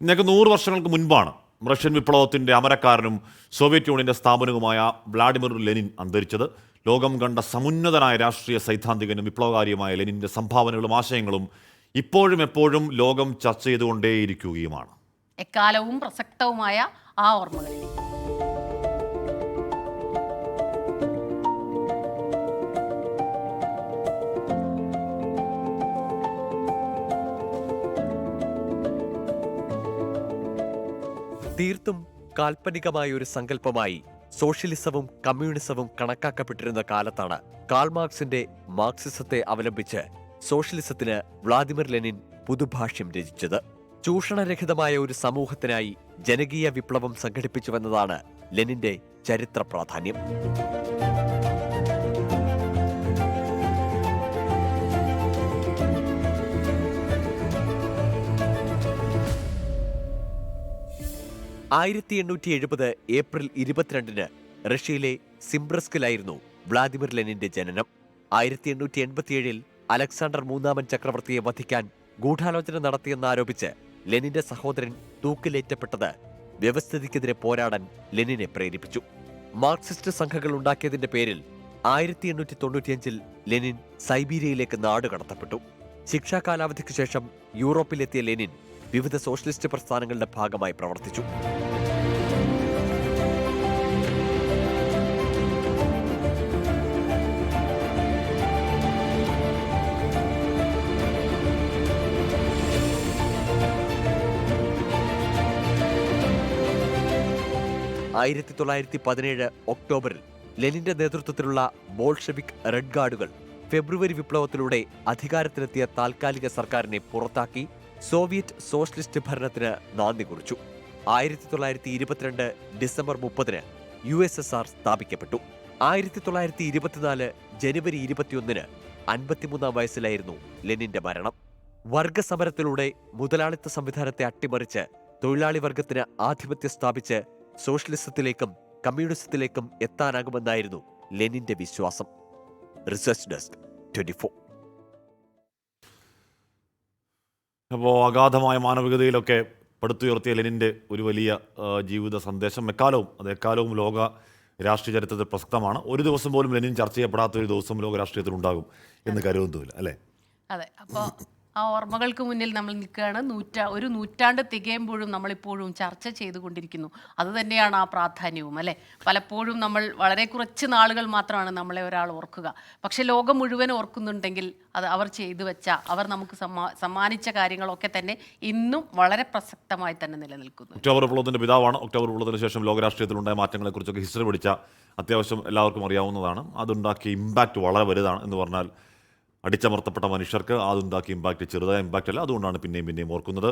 ഇന്നൊക്കെ നൂറ് വർഷങ്ങൾക്ക് മുൻപാണ് റഷ്യൻ വിപ്ലവത്തിന്റെ അമരക്കാരനും സോവിയറ്റ് യൂണിയന്റെ സ്ഥാപനവുമായ വ്ളാഡിമിർ ലെനിൻ അന്തരിച്ചത്. ലോകം കണ്ട സമുന്നതനായ രാഷ്ട്രീയ സൈദ്ധാന്തികനും വിപ്ലവകാരിയുമായ ലെനിന്റെ സംഭാവനകളും ആശയങ്ങളും ഇപ്പോഴും എപ്പോഴും ലോകം ചർച്ച ചെയ്തുകൊണ്ടേയിരിക്കുകയുമാണ്. എക്കാലവും പ്രസക്തവുമായ ആ ഓർമ്മകളിലേക്ക്. തീർത്തും കാൽപ്പനികമായ ഒരു സങ്കല്പമായി സോഷ്യലിസവും കമ്മ്യൂണിസവും കണക്കാക്കപ്പെട്ടിരുന്ന കാലത്താണ് കാൾ മാർക്സിന്റെ മാർക്സിസത്തെ അവലംബിച്ച് സോഷ്യലിസത്തിന് വ്ളാദിമിർ ലെനിൻ പുതുഭാഷ്യം രചിച്ചത്. ചൂഷണരഹിതമായ ഒരു സമൂഹത്തിനായി ജനകീയ വിപ്ലവം സംഘടിപ്പിച്ചുവെന്നതാണ് ലെനിന്റെ ചരിത്ര പ്രാധാന്യം. ആയിരത്തി എണ്ണൂറ്റി എഴുപത് ഏപ്രിൽ ഇരുപത്തിരണ്ടിന് റഷ്യയിലെ സിംബ്രസ്കിലായിരുന്നു വ്ളാദിമിർ ലെനിന്റെ ജനനം. ആയിരത്തി എണ്ണൂറ്റി എൺപത്തിയേഴിൽ അലക്സാണ്ടർ മൂന്നാമൻ ചക്രവർത്തിയെ വധിക്കാൻ ഗൂഢാലോചന നടത്തിയെന്നാരോപിച്ച് ലെനിന്റെ സഹോദരൻ തൂക്കിലേറ്റപ്പെട്ടത് വ്യവസ്ഥിതിക്കെതിരെ പോരാടാൻ ലെനിനെ പ്രേരിപ്പിച്ചു. മാർക്സിസ്റ്റ് സംഘങ്ങൾ ഉണ്ടാക്കിയതിന്റെ പേരിൽ ആയിരത്തി എണ്ണൂറ്റി തൊണ്ണൂറ്റിയഞ്ചിൽ ലെനിൻ സൈബീരിയയിലേക്ക് നാടുകടത്തപ്പെട്ടു. ശിക്ഷാ കാലാവധിക്ക് ശേഷം യൂറോപ്പിലെത്തിയ ലെനിൻ വിവിധ സോഷ്യലിസ്റ്റ് പ്രസ്ഥാനങ്ങളുടെ ഭാഗമായി പ്രവർത്തിച്ചു. ആയിരത്തി തൊള്ളായിരത്തി പതിനേഴ് ഒക്ടോബറിൽ ലെനിന്റെ നേതൃത്വത്തിലുള്ള ബോൾഷെവിക് റെഡ് ഗാർഡുകൾ ഫെബ്രുവരി വിപ്ലവത്തിലൂടെ അധികാരത്തിലെത്തിയ താൽക്കാലിക സർക്കാരിനെ പുറത്താക്കി. സോവിയറ്റ് സോഷ്യലിസ്റ്റ് ഭരണത്തിന് നാന്ദി കുറിച്ചു. ആയിരത്തി തൊള്ളായിരത്തി ഇരുപത്തിരണ്ട് ഡിസംബർ മുപ്പതിന് യു എസ് എസ് ആർ സ്ഥാപിക്കപ്പെട്ടു. ആയിരത്തി തൊള്ളായിരത്തി ഇരുപത്തിനാല് ജനുവരി ഇരുപത്തിയൊന്നിന് അൻപത്തിമൂന്നാം വയസ്സിലായിരുന്നു ലെനിന്റെ മരണം. വർഗസമരത്തിലൂടെ മുതലാളിത്ത സംവിധാനത്തെ അട്ടിമറിച്ച് തൊഴിലാളി വർഗത്തിന് ആധിപത്യം സ്ഥാപിച്ച് സോഷ്യലിസത്തിലേക്കും കമ്മ്യൂണിസത്തിലേക്കും എത്താനാകുമെന്നായിരുന്നു ലെനിന്റെ വിശ്വാസം. റിസർച്ച് ഡെസ്ക് ട്വന്റി അപ്പോൾ അഗാധമായ മാനവികതയിലൊക്കെ പടുത്തുയർത്തിയ ലെനിന്റെ ഒരു വലിയ ജീവിത സന്ദേശം. എക്കാലവും അത് എക്കാലവും ലോക രാഷ്ട്രീയ ചരിത്രത്തിൽ പ്രസക്തമാണ്. ഒരു ദിവസം പോലും ലെനിൻ ചർച്ച ചെയ്യപ്പെടാത്ത ഒരു ദിവസം ലോക രാഷ്ട്രീയത്തിൽ ഉണ്ടാകും എന്ന് കരുതുന്നില്ല അല്ലേ? അതെ. അപ്പോൾ ആ ഓർമ്മകൾക്ക് മുന്നിൽ നമ്മൾ നിൽക്കുകയാണ്. നൂറ്റാ ഒരു നൂറ്റാണ്ട് തികയുമ്പോഴും നമ്മളിപ്പോഴും ചർച്ച ചെയ്തുകൊണ്ടിരിക്കുന്നു. അത് തന്നെയാണ് ആ പ്രാധാന്യവും അല്ലേ? പലപ്പോഴും നമ്മൾ വളരെ കുറച്ച് നാളുകൾ മാത്രമാണ് നമ്മളെ ഒരാൾ ഓർക്കുക. പക്ഷെ ലോകം മുഴുവൻ ഓർക്കുന്നുണ്ടെങ്കിൽ അത് അവർ ചെയ്തു വെച്ച അവർ നമുക്ക് സമ്മാ സമ്മാനിച്ച കാര്യങ്ങളൊക്കെ തന്നെ ഇന്നും വളരെ പ്രസക്തമായി തന്നെ നിലനിൽക്കുന്നു. ഒക്ടോബർ വിപ്ലവത്തിന്റെ പിതാവാണ്. ഒക്ടോബർ വിപ്ലവത്തിന് ശേഷം ലോകരാഷ്ട്രീയത്തിലുണ്ടായ മാറ്റങ്ങളെക്കുറിച്ചൊക്കെ ഹിസ്റ്ററി പഠിച്ച അത്യാവശ്യം എല്ലാവർക്കും അറിയാവുന്നതാണ്. അതുണ്ടാക്കിയ ഇമ്പാക്റ്റ് വളരെ വലുതാണ് എന്ന് പറഞ്ഞാൽ അടിച്ചമർത്തപ്പെട്ട മനുഷ്യർക്ക് അതുണ്ടാക്കിയ ഇമ്പാക്റ്റ് ചെറുതായ ഇമ്പാക്റ്റ് അല്ല. അതുകൊണ്ടാണ് പിന്നെയും പിന്നെയും ഓർക്കുന്നത്.